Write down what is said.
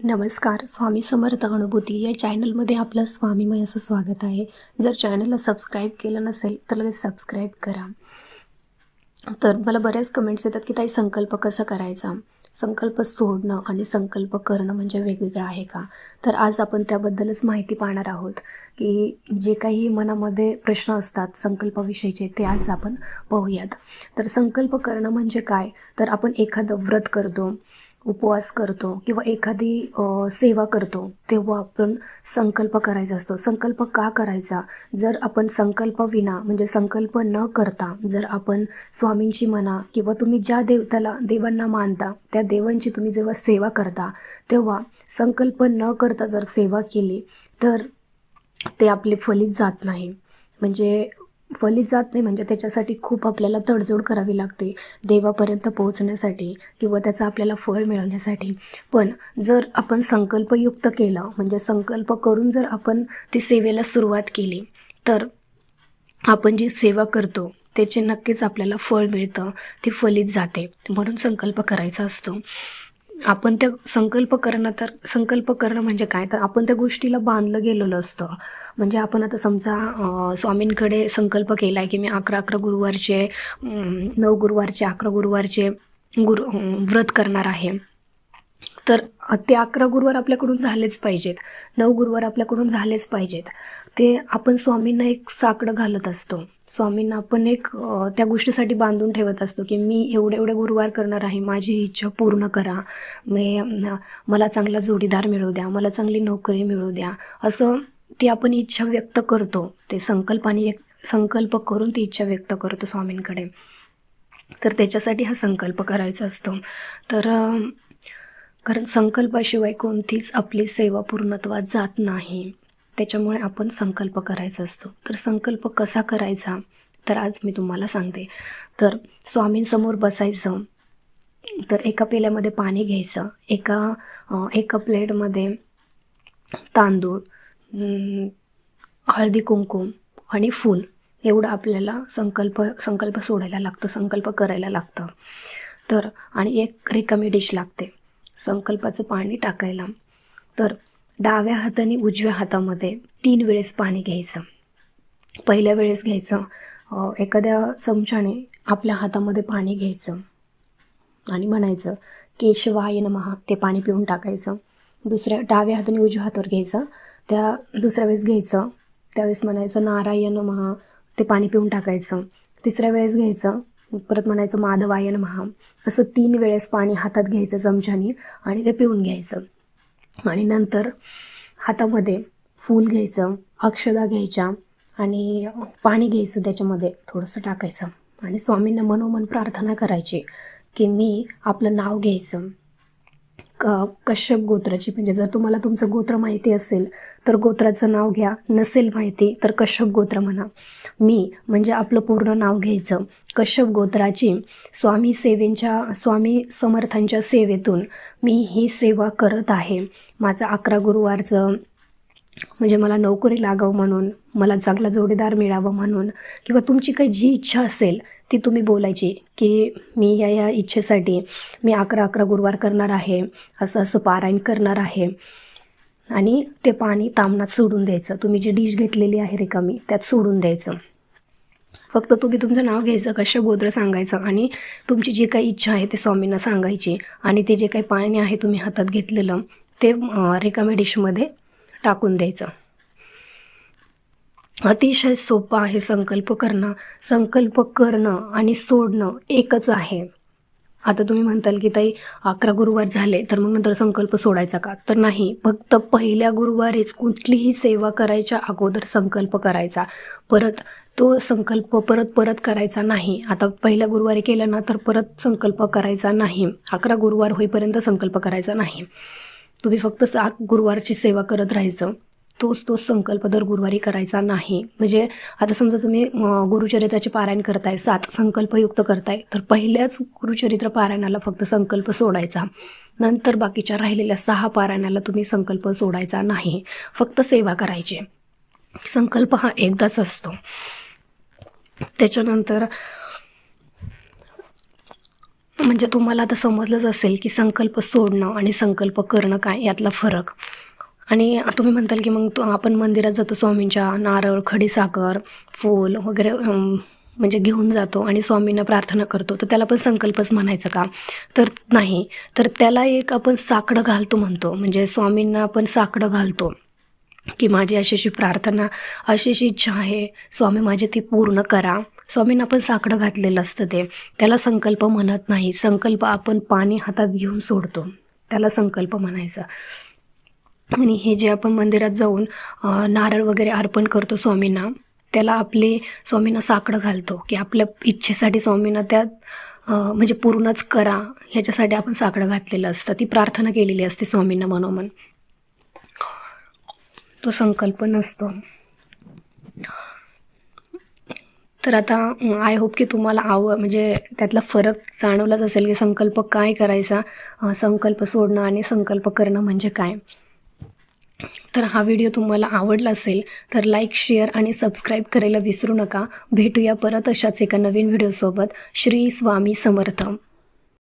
नमस्कार स्वामी समर्थ अनुभूती. या चॅनलमध्ये आपलं स्वामीमय असं स्वागत आहे. जर चॅनलला सबस्क्राईब केलं नसेल तर लगेच सबस्क्राईब करा. तर मला बऱ्याच कमेंट्स येतात की ताई संकल्प कसा करायचा? संकल्प सोडणं आणि संकल्प करणं म्हणजे वेगवेगळं आहे का? तर आज आपण त्याबद्दलच माहिती पाहणार आहोत की जे काही मनामध्ये प्रश्न असतात संकल्पाविषयीचे ते आज आपण पाहूयात. तर संकल्प करणं म्हणजे काय? तर आपण एखादं व्रत करतो. उपवास करतो किंवा एखादी सेवा करतो तेव्हा आपण संकल्प करायचा असतो. संकल्प का करायचा? जर आपण संकल्प विना म्हणजे संकल्प न करता जर आपण स्वामींची म्हणा किंवा तुम्ही ज्या देवताला देवांना मानता त्या देवांची तुम्ही जेव्हा सेवा करता तेव्हा संकल्प न करता जर सेवा केली तर ते आपले फलित जात नाही. म्हणजे फलित जात नाही म्हणजे त्याच्यासाठी खूप आपल्याला तडजोड करावी लागते देवापर्यंत पोहोचण्यासाठी किंवा त्याचं आपल्याला फळ मिळवण्यासाठी. पण जर आपण संकल्पयुक्त केलं म्हणजे संकल्प करून जर आपण ती सेवेला सुरुवात केली तर आपण जी सेवा करतो त्याचे नक्कीच आपल्याला फळ मिळतं ती फलित जाते म्हणून संकल्प करायचा असतो. आपण त्या संकल्प करणं तर संकल्प करणं म्हणजे काय? तर आपण त्या गोष्टीला बांधलं गेलेलं असतं. म्हणजे आपण आता समजा स्वामींकडे संकल्प केला आहे की मी अकरा अकरा गुरुवारचे नऊ गुरुवारचे अकरा गुरुवारचे गुरु व्रत करणार आहे. तर ते अकरा गुरुवार आपल्याकडून झालेच पाहिजेत. नऊ गुरुवार आपल्याकडून झालेच पाहिजेत. ते आपण स्वामींना एक साकडं घालत असतो. स्वामींना आपण एक त्या गोष्टीसाठी बांधून ठेवत असतो की मी एवढे एवढे गुरुवार करणार आहे माझी इच्छा पूर्ण करा. मी मला चांगला जोडीदार मिळू द्या मला चांगली नोकरी मिळू द्या. असं ती आपण इच्छा व्यक्त करतो. ते संकल्पाने एक संकल्प करून ती इच्छा व्यक्त करतो स्वामींकडे. तर त्याच्यासाठी हा संकल्प करायचा असतो. तर कारण संकल्पाशिवाय कोणतीच आपली सेवा पूर्णत्वात जात नाही. त्याच्यामुळे आपण संकल्प करायचा असतो. तर संकल्प कसा करायचा? तर आज मी तुम्हाला सांगते. तर स्वामींसमोर बसायचं. तर एका पेल्यामध्ये पाणी घ्यायचं. एका एका प्लेटमध्ये तांदूळ हळदी कुंकुम आणि फूल एवढं आपल्याला संकल्प संकल्प सोडायला लागतं संकल्प करायला लागतं. तर आणि एक रिकामी डिश लागते संकल्पाचं पाणी टाकायला. तर डाव्या हाताने उजव्या हातामध्ये तीन वेळेस पाणी घ्यायचं. पहिल्या वेळेस घ्यायचं एखाद्या चमच्याने आपल्या हातामध्ये पाणी घ्यायचं. आणि म्हणायचं केशवाय नमहा ते पाणी पिऊन टाकायचं. दुसऱ्या डाव्या हाताने उजव्या हातावर घ्यायचं. त्या दुसऱ्या वेळेस घ्यायचं. त्यावेळेस म्हणायचं नारायण महा ते पाणी पिऊन टाकायचं. तिसऱ्या वेळेस घ्यायचं. परत म्हणायचं माधवायन महा असं तीन वेळेस पाणी हातात घ्यायचं चमच्याने आणि ते पिऊन घ्यायचं. आणि नंतर हातामध्ये फूल घ्यायचं अक्षदा घ्यायच्या आणि पाणी घ्यायचं त्याच्यामध्ये थोडंसं टाकायचं. आणि स्वामींना मनोमन प्रार्थना करायची की मी आपलं नाव घ्यायचं. क कश्यप गोत्राची. म्हणजे जर तुम्हाला तुमचं गोत्र माहिती असेल तर गोत्राचं नाव घ्या. नसेल माहिती तर कश्यप गोत्र म्हणा. मी म्हणजे आपलं पूर्ण नाव घ्यायचं. कश्यप गोत्राची स्वामी सेवेंच्या स्वामी समर्थांच्या सेवेतून मी ही सेवा करत आहे. माझं अकरा गुरुवारचं म्हणजे मला नोकरी लागावं म्हणून मला चांगला जोडीदार मिळावं म्हणून किंवा तुमची काही जी इच्छा असेल ती तुम्ही बोलायची की मी या या इच्छेसाठी मी अकरा अकरा गुरुवार करणार आहे असं असं पारायण करणार आहे. आणि ते पाणी तामणात सोडून द्यायचं. तुम्ही जी डिश घेतलेली आहे रिकामी त्यात सोडून द्यायचं. फक्त तुम्ही तुमचं नाव घ्यायचं कशा गोत्र सांगायचं आणि तुमची जी काही इच्छा आहे ते स्वामींना सांगायची आणि ते जे काही पाणी आहे तुम्ही हातात घेतलेलं ते रिकामी रिकाम्या डिशमध्ये टाकून द्यायचं. अतिशय सोपं आहे संकल्प करणं. संकल्प करणं आणि सोडणं एकच आहे. आता तुम्ही म्हणताल की ताई अकरा गुरुवार झाले तर मग नंतर संकल्प सोडायचा का? तर नाही. फक्त पहिल्या गुरुवारीच कुठलीही सेवा करायच्या अगोदर संकल्प करायचा. परत तो संकल्प परत परत करायचा नाही. आता पहिल्या गुरुवारी केला ना तर परत संकल्प करायचा नाही. अकरा गुरुवार होईपर्यंत संकल्प करायचा नाही. तुम्ही फक्त सात गुरुवारची सेवा करत राहायचं. तोच तोच संकल्प दर गुरुवारी करायचा नाही. म्हणजे आता समजा तुम्ही गुरुचरित्राचे पारायण करताय सात संकल्पयुक्त करताय तर पहिल्याच गुरुचरित्र पारायणाला फक्त संकल्प सोडायचा. नंतर बाकीच्या राहिलेल्या सहा पारायणाला तुम्ही संकल्प सोडायचा नाही. फक्त सेवा करायची. संकल्प हा एकदाच असतो. त्याच्यानंतर म्हणजे तुम्हाला आता समजलंच असेल की संकल्प सोडणं आणि संकल्प करणं काय यातला फरक. आणि तुम्ही म्हणताल की मग आपण मंदिरात जातो स्वामींच्या नारळ खडीसाखर फूल वगैरे म्हणजे घेऊन जातो आणि स्वामींना प्रार्थना करतो. तर त्याला पण संकल्पच म्हणायचं का? तर नाही. तर त्याला एक आपण साकडं घालतो म्हणतो. म्हणजे स्वामींना आपण साकडं घालतो. की माझी अशी अशी प्रार्थना अशी अशी इच्छा आहे स्वामी माझी ती पूर्ण करा. स्वामींना आपण साकडं घातलेलं असतं ते. त्याला संकल्प म्हणत नाही. संकल्प आपण पाणी हातात घेऊन सोडतो. त्याला संकल्प म्हणायचा. आणि हे जे आपण मंदिरात जाऊन नारळ वगैरे अर्पण करतो स्वामींना त्याला आपले स्वामींना साकडं घालतो की आपल्या इच्छेसाठी स्वामींना त्यात म्हणजे पूर्णच करा. ह्याच्यासाठी आपण साकडं घातलेलं असतं. ती प्रार्थना केलेली असते स्वामींना मनोमन. तो संकल्प नसतो. तर आता आय होप की तुम्हाला आव म्हणजे त्यातला फरक जाणवलाच असेल की संकल्प काय करायचा संकल्प सोडणं आणि संकल्प करणं म्हणजे काय. तर हा व्हिडिओ तुम्हाला आवडला असेल तर लाईक शेअर आणि सबस्क्राईब करायला विसरू नका. भेटूया परत अशाच एका नवीन व्हिडिओसोबत श्री स्वामी समर्थ.